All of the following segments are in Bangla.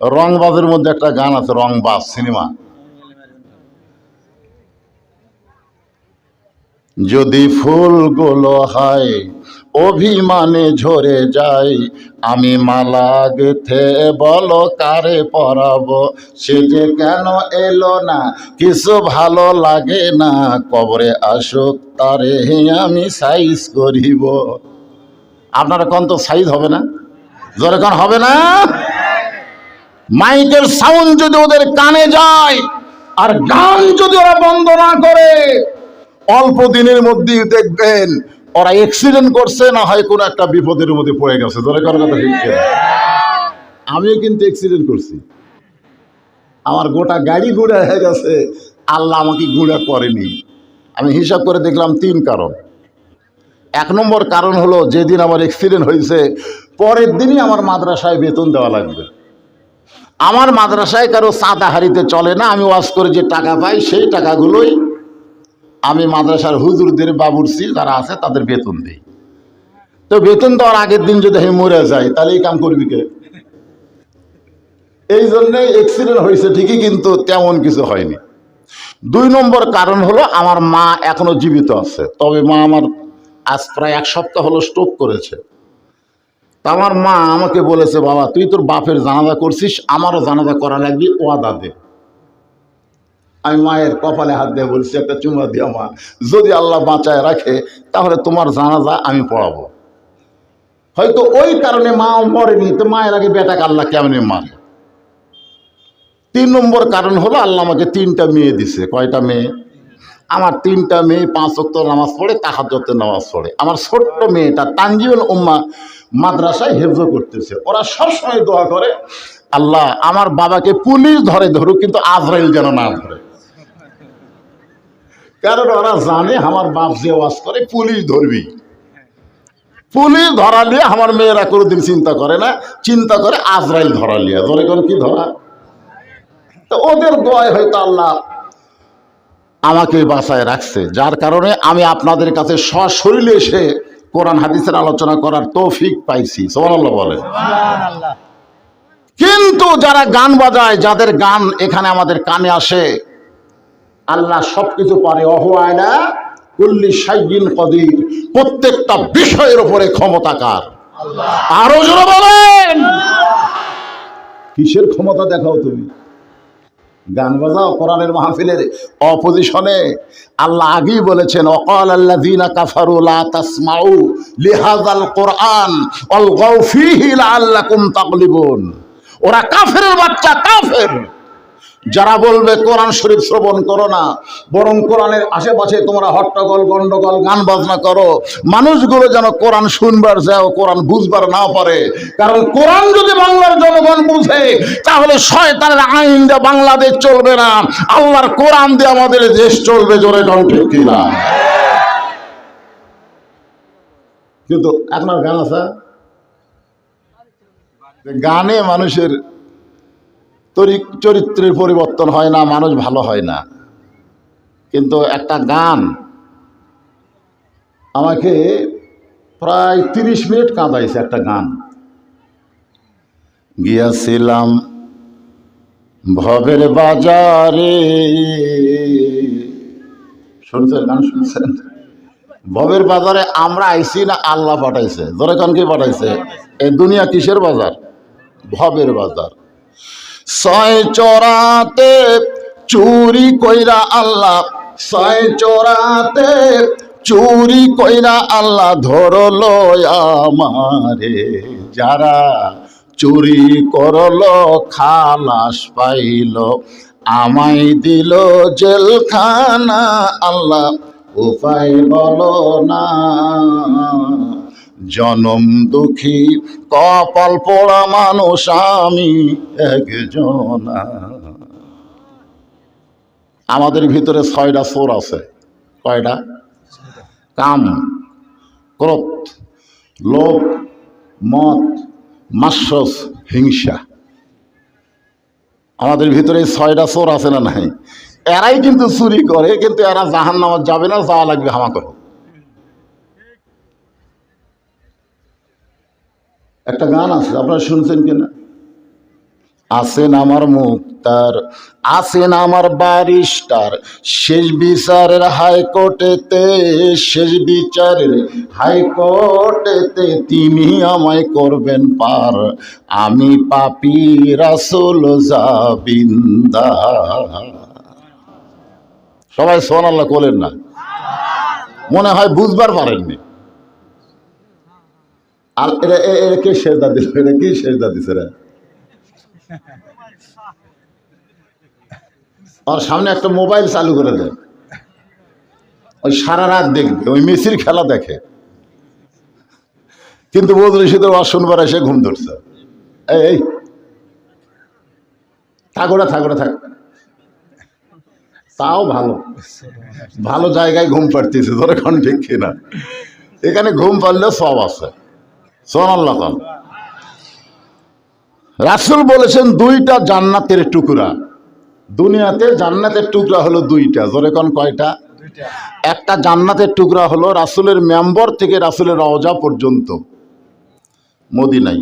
রংবাজের মধ্যে একটা গান আছে, রংবাজ সিনেমা। যদি ফুলগুলো হয়, অভিমানে ঝরে যায়, আমি মালা গেথে বলো কারে পরাবো? সে যে কেন এলো না, কিছু ভালো লাগে না, কবরে আসুক তারে আমি সাইজ করিব। আপনারা কোন তো সাইজ হবে না। কোন হবে না? মাইকের সাউন্ড যদি ওদের কানে যায়, আর গান যদি ওরা বন্ধ না করে, অল্প দিনের মধ্যেই দেখবেন ওরা অ্যাক্সিডেন্ট করছে, না হয় কোনো একটা বিপদের মধ্যে পড়ে গেছে। ধরে কারও কথা ঠিক? আমিও কিন্তু অ্যাক্সিডেন্ট করছি। আমার গোটা গাড়ি গুঁড়া হয়ে গেছে। আল্লাহ আমাকে গুঁড়া করেনি। আমি হিসাব করে দেখলাম তিন কারণ। এক নম্বর কারণ হলো, যেদিন আমার অ্যাক্সিডেন্ট হয়েছে, পরের দিনই আমার মাদ্রাসায় বেতন দেওয়া লাগবে। আমার মাদ্রাসায় কারও চাঁদা হারিতে চলে না, আমি ওয়াজ করে যে টাকা পাই, সেই টাকাগুলোই আমি মাদ্রাসার হুজুরদের বাবুরসি যারা আছে তাদের বেতন দিই। তো বেতন দেওয়ার আগের দিন যদি আমি মরে যাই, তাহলে এই কাম করবি কে? এই জন্যে অ্যাক্সিডেন্ট হয়েছে ঠিকই, কিন্তু তেমন কিছু হয়নি। দুই নম্বর কারণ হলো আমার মা এখনও জীবিত আছে, তবে মা আমার আজ প্রায় এক সপ্তাহ হলো স্ট্রোক করেছে। তা আমার মা আমাকে বলেছে, বাবা, তুই তোর বাপের জানাজা করছিস, আমারও জানাজা করা লাগবে, ওয়াদা দে। আমি মায়ের কপালে হাত দিয়ে বলছি, একটা চুমা দিয়া মা, যদি আল্লাহ বাঁচায় রাখে, তাহলে তোমার জানাজা আমি পড়াবো। হয়তো ওই কারণে মা মরেনি, তো মায়ের আগে বেটাকে আল্লাহ কেমনে মারে? তিন নম্বর কারণ হলো, আল্লাহ আমাকে তিনটা মেয়ে দিছে। কয়টা মেয়ে? আমার তিনটা মেয়ে পাঁচ অক্ত নামাজ পড়ে তাহাজতে নামাজ পড়ে। আমার ছোট্ট মেয়েটা তানজিউল উম্মা মাদ্রাসায় হেফজ করতেছে। ওরা সবসময় দোয়া করে, আল্লাহ, আমার বাবাকে পুলিশ ধরে ধরুক, কিন্তু আজরাইল যেন না ধরে। কারণ ওরা জানে আমার বাপ যে ওয়াজ করে, পুলিশ ধরবি। পুলিশ ধরা নিয়ে আমার মেয়েরা কোনোদিন চিন্তা করে না, চিন্তা করে আজরাইল ধরা লিয়া ধরে করে কি ধরা? তো ওদের দোয়ায় হয়তো আল্লাহ আমাকে বাসায় রাখছে যার কারণে আমি আপনাদের কাছে সশরীরে এসে কোরআন হাদিসের আলোচনা করার তৌফিক পাইছি। সোমানাল্লাহ বলে কিন্তু যারা গান বাজায় যাদের গান এখানে আমাদের কানে আসে আল্লাহ সবকিছু পারে। অহুয়ায়না কুল্লি সাইয়িন কদির। প্রত্যেকটা বিষয়ের উপরে ক্ষমতাকার আরও জোরে বলেন। কিসের ক্ষমতা দেখাও তুমি? গান বাজাও কোরআনের মাহফিলের অপোজিশনে। আল্লাহ আগেই বলেছেন অকাল আল্লাহ দিনা কাফারু তাসমাউ লিহাজাল কোরআন অল গৌফিহি লাআল্লাকুম তাগলিবুন। ওরা কাফের বাচ্চা, কাফের। যারা বলবে, কোরআন শরীফ শ্রবণ করো না, বরং কোরআনের আশেপাশে তোমরা হট্টগোল, গন্ডগোল, গান বাজনা করো। মানুষগুলো যেন কোরআন শুনবার যাও কোরআন বুঝবার না পারে। কারণ কোরআন যদি বাংলার জনগণ বুঝে, তাহলে শয়তানের আইন দিয়ে বাংলাদেশ চলবে না। আল্লাহর কোরআন দিয়ে আমাদের দেশ চলবে জোরে কণ্ঠে কিনা? কিন্তু আপনার গান আছে? গানে মানুষের তরি- চরিত্রের পরিবর্তন হয় না, মানুষ ভালো হয় না। কিন্তু একটা গান আমাকে প্রায় তিরিশ মিনিট কাঁদাইছে একটা গান। গিয়াছিলাম ভবের বাজারে। শুনছেন, গান শুনছেন? ভবের বাজারে আমরা আইছি না, আল্লাহ পাঠাইছে। ধরে কান কি পাঠাইছে? এই দুনিয়া কিসের বাজার? ভবের বাজার। ছয় চোরাতে চুরি কইরা আল্লাহ, ছয় চোরাতে চুরি কইরা আল্লাহ ধরলো আমারে। যারা চুরি করল, খালাস পাইল, আমায় দিল জেলখানা। আল্লাহ উপায় বলো না। জনম দুঃখী, কপাল পোড়া মানুষ, আমি একজন। আমাদের ভিতরে ছয়টা সোর আছে। কয়টা? কাম, ক্রোধ, লোভ মত মাস্যস হিংসা। আমাদের ভিতরে ছয়টা চোর আছে না নাই? এরাই কিন্তু চুরি করে, কিন্তু এরা জাহান নামাজ যাবে না, যাওয়া লাগবে হামা করো। একটা গান আছে, আপনারা শুনছেন কিনা? আছেন আমার মুক্তার, আছেন আমার বারিস্টার শেষ বিচারের হাইকোর্টেতে, শেষ বিচারের হাইকোর্টেতে তিনি আমায় করবেন পার। আমি পাপি রাসুল জাবিন্দা। সবাই সোন আল্লাহ করলেন না? মনে হয় বুঝবার পারেননি। আর এরা এ- এরা কে শেষদা দিল? এটা কি শেষদা দিছে রে? আর সামনে একটা মোবাইল চালু করে দেয়। ওই সারা রাত দেখবে, ওই মেসির খেলা দেখে। কিন্তু বদলি শীতের ওয়াজ শুনবার এসে ঘুম ধরছে। এই এই। থাকোড়া থাকোড়া থাক। তাও ভালো। ভালো জায়গায় ঘুম পাড়তেছে, ধরে এখন ঠিক কিনা। এখানে ঘুম পারলে সব আছে। সোনাল্লাহ রাসুল বলেছেন দুইটা জান্নাতের টুকরা। দুনিয়াতে জান্নাতের টুকরা হলো দুইটা। জোরে কোন কয়টা? একটা জান্নাতের টুকরা হলো রাসুলের মেম্বর থেকে রাসুলের রওজা পর্যন্ত। মদিনাই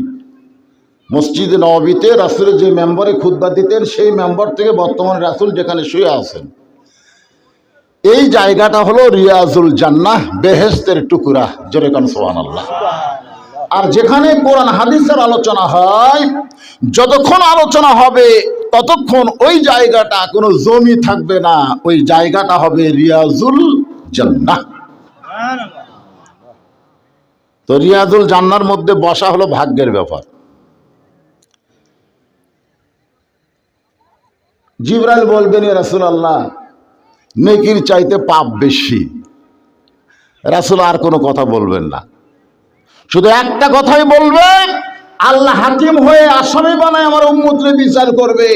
মসজিদ নবীতে রাসুলের যে মেম্বরে খুদ্া দিতেন সেই মেম্বর থেকে বর্তমানে রাসুল যেখানে শুয়ে আছেন। এই জায়গাটা হলো রিয়াজুল জান্নাহ বেহেস্তের টুকুরা। জোরে কান সোহান আল্লাহ আর যেখানে কোরআন হাদিসের আলোচনা হয়, যতক্ষণ আলোচনা হবে, ততক্ষণ ওই জায়গাটা কোনো জমি থাকবে না। ওই জায়গাটা হবে রিয়াজুল জান্নাহ। তো রিয়াজুল জান্নার মধ্যে বসা হলো ভাগ্যের ব্যাপার। জিবরাইল বলবেন রাসুল আল্লাহ নেকির চাইতে পাপ বেশি। রাসুল আর কোনো কথা বলবেন না। শুধু একটা কথাই বলবে, আল্লাহ হাকিম হয়ে আসামি বানায় আমার উম্মুদ্রে বিচার করবে।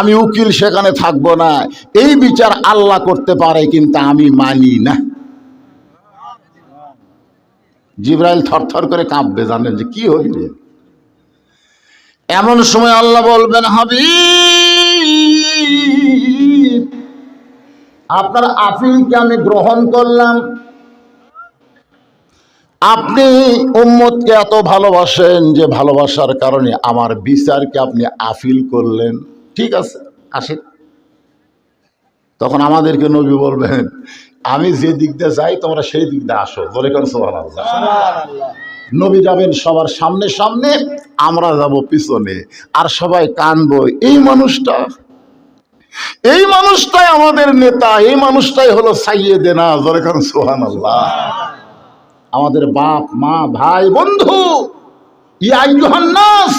আমি উকিল সেখানে থাকব না। এই বিচার আল্লাহ করতে পারে, কিন্তু আমি মানি না। জিব্রাইল থরথর করে কাঁপবে, জানেন যে কি হইবে। এমন সময় আল্লাহ বলবেন, হাবিব, আপনার আপিলকে আমি গ্রহণ করলাম। আপনি উম্মতকে এত ভালোবাসেন যে ভালোবাসার কারণে আমার বিচারকে আপনি আফিল করলেন। ঠিক আছে? আসেন। তখন আমাদেরকে নবী বলবেন আমি যে দিক দিয়ে যাই তোমরা সেই দিক দিয়ে আসো। বলে কেন নবী যাবেন সবার সামনে সামনে আমরা যাব পিছনে আর সবাই কানবো এই মানুষটা এই মানুষটাই আমাদের নেতা এই মানুষটাই হলো সাইয়েদেনা। জোরে কারণ সোহান আল্লাহ আমাদের বাপ, মা, ভাই, বন্ধু, ইয়া ইউহান্নাস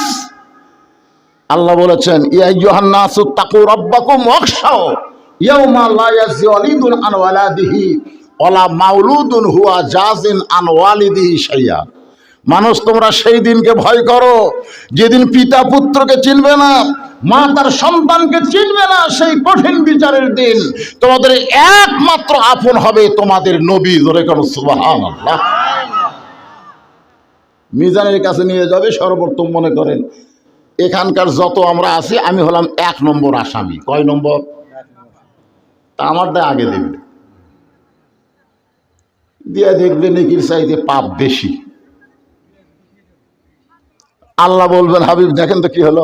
আল্লাহ বলেছেন, ইয়া ইউহান্নাস তাকু রাব্বাকুম ওয়াখশাও। ইয়াউমা লা ইয়াজি ওয়ালিদুন আন ওয়ালাদিহি, ওয়ালা মাউলুদুন হুয়া জাজিন আন ওয়ালিদিহি শাইয়া। মানুষ, তোমরা সেই দিনকে ভয় করো, যেদিন পিতা পুত্রকে চিনবে না, মা তার সন্তানকে চিনবে না, সেই কঠিন বিচারের দিন। তোমাদের একমাত্র আপন হবে তোমাদের নবী ধরে কেন সুবাহান আল্লাহ মিজানের কাছে নিয়ে যাবে সর্বপ্রথম মনে করেন। এখানকার যত আমরা আছি, আমি হলাম এক নম্বর আসামি। কয় নম্বর? তা আমারটা আগে দেখবে দিয়ে দেখবে নেকির চাইতে পাপ বেশি। আল্লাহ বলবেন, হাবিব, দেখেন তো কি হলো?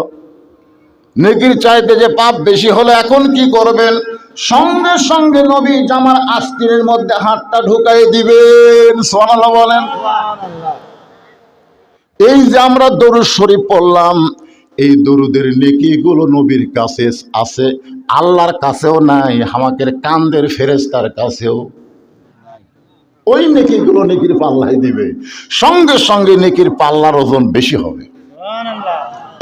নেকির চাইতে যে পাপ বেশি হলো, এখন কি করবেন? সঙ্গে সঙ্গে নবী জামার আস্তিনের মধ্যে হাতটা ঢুকাই দিবেন। সোনাল্লাহ বলেন। এই যে আমরা দরুদ শরীফ পড়লাম এই দরুদের নেকিগুলো নবীর কাছে আছে আল্লাহর কাছেও নাই আমাদের কান্দের ফেরেস্তার কাছেও ওই নেকিগুলো নেকির পাল্লায় দিবে সঙ্গে সঙ্গে নেকির পাল্লার ওজন বেশি হবে।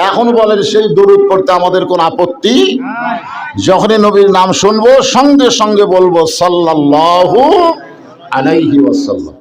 এখন বলেন সেই দরুদ পড়তে আমাদের কোন আপত্তি? যখনই নবীর নাম শুনব সঙ্গে সঙ্গে বলব সাল্লাল্লাহু আলাইহি ওয়াসাল্লাম।